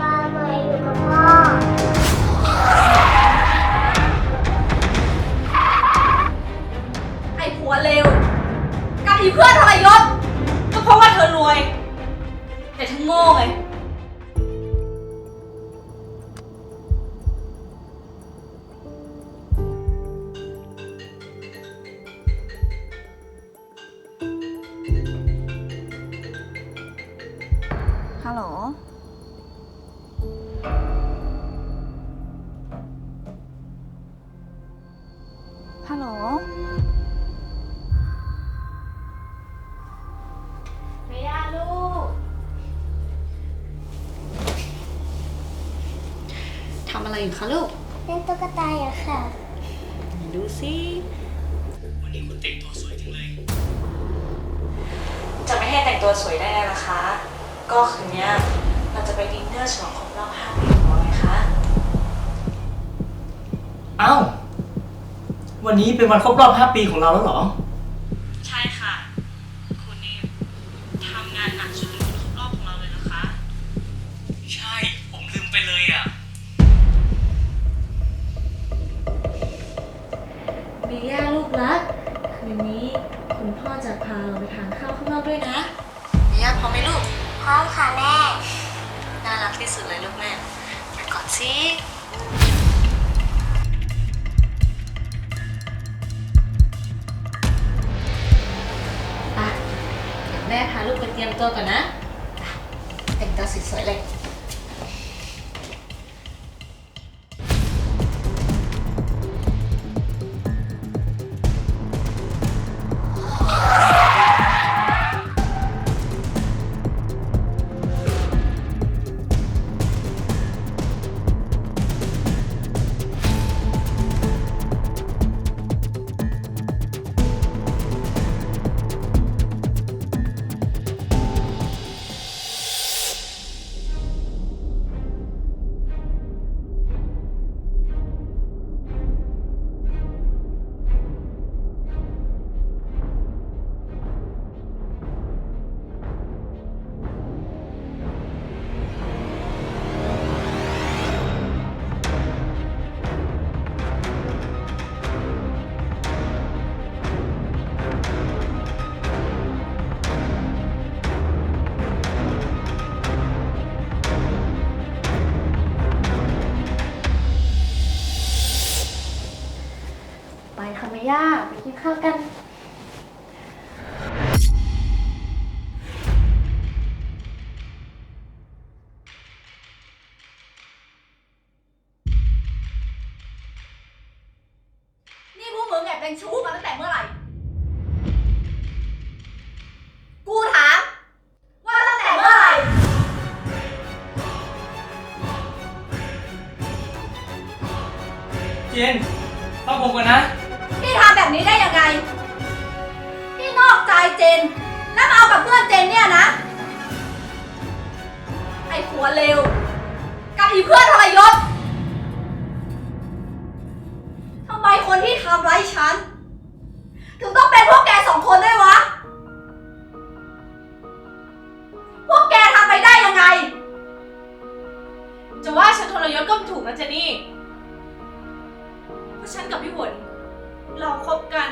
ปลหน่อยอยู่กับพ่อ ไอ้ผัวเลวการีเพื่อนทรยศก็เพราะว่าเธอรวย แต่เธอโง่ไง ฮัลโหล เมียลูก ทำอะไรอยู่คะลูก เล่นตุ๊กตาอะค่ะไหนดูสิวันนี้คุณแต่งตัวสวยจังเลย จะไม่ให้แต่งตัวสวยได้ไงล่ะคะ ก็คืนเนี้ยเราจะไปดินเนอร์ฉลองครบรอบ5ปีของเราไงคะ เอ้า วันนี้เป็นวันครบรอบ 5 ปีของเราแล้วเหรอ ใช่ค่ะ คุณนี่ทำงานหนักจนลืมวันครบรอบของเราเลยนะคะ ใช่ ผมลืมไปเลยอะเมีย่าลูกรักคืนนี้คุณพ่อจะพาเราไปทานข้าวข้างนอกด้วยนะเมีย่าพร้อมไหมลูก พร้อมค่ะแม่ น่ารักที่สุดเลยลูกแม่ไปก่อนสิาลูกไปเตรียมตัวก่อนนะไปแต่งตัวสวยๆเลย ย่าไปกินข้าวกัน นี่พวกมึงแอบเป็นชู้มาตั้งแต่เมื่อไหร่ กูถาม ว่าตั้งแต่เมื่อไหร่ เจนฟังผมก่อนนะพี่ทำ แบบนี้ได้ยังไงพี่นอกใจเจน แล้วมาเอากับเพื่อนเจนเนี่ยนะ ไอ้ผัวเลวกับอีเพื่อนทรยศทำไมคนที่ทำร้ายฉัน ถึงต้องเป็นพวกแกสองคนด้วยวะ พวกแกทำไปได้ยังไง จะว่าฉันทรยศก็ไม่ถูกนะเจนี่เพราะฉันกับพี่หวน เราคบกัน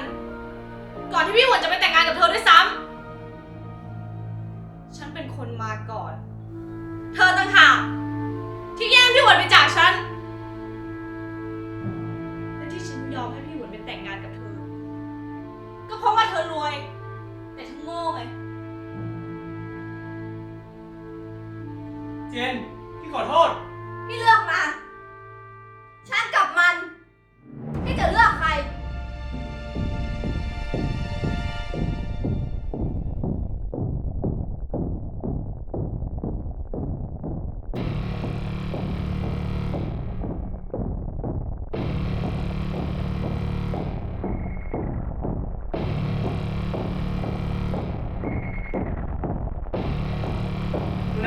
ก่อนที่พี่หวนจะไปแต่งงานกับเธอด้วยซ้ำฉันเป็นคนมาก่อน เธอต่างหากที่แย่งพี่หวนไปจากฉัน และที่ฉันยอมให้พี่หวนไปแต่งงานกับเธอ ก็เพราะว่าเธอรวย แต่เธอโง่ไง เจน พี่ขอโทษ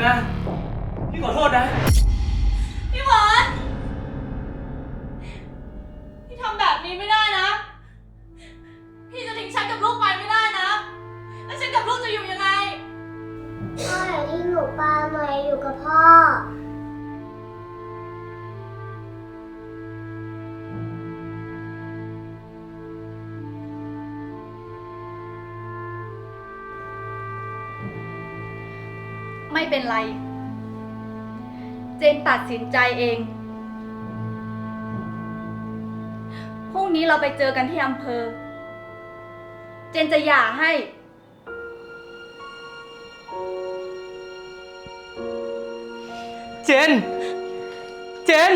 นะ พี่ขอโทษนะ พี่หวานพี่ทำแบบนี้ไม่ได้นะ พี่จะทิ้งฉันกับลูกไปไม่ได้นะ แล้วฉันกับลูกจะอยู่ยังไง พ่ออยากทิ้งหนูปลาหน่อยอยู่กับพ่อ ไม่เป็นไร เจนตัดสินใจเอง พรุ่งนี้เราไปเจอกันที่อำเภอ เจนจะหย่าให้ เจน เจน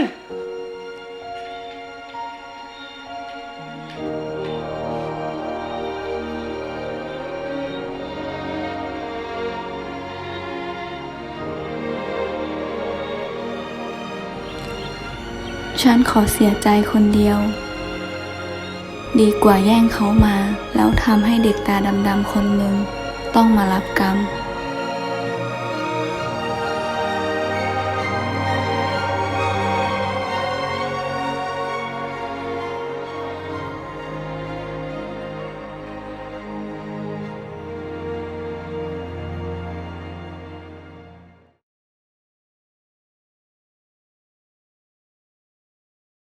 ฉันขอเสียใจคนเดียว ดีกว่าแย่งเขามา แล้วทำให้เด็กตาดำๆคนหนึ่งต้องมารับกรรม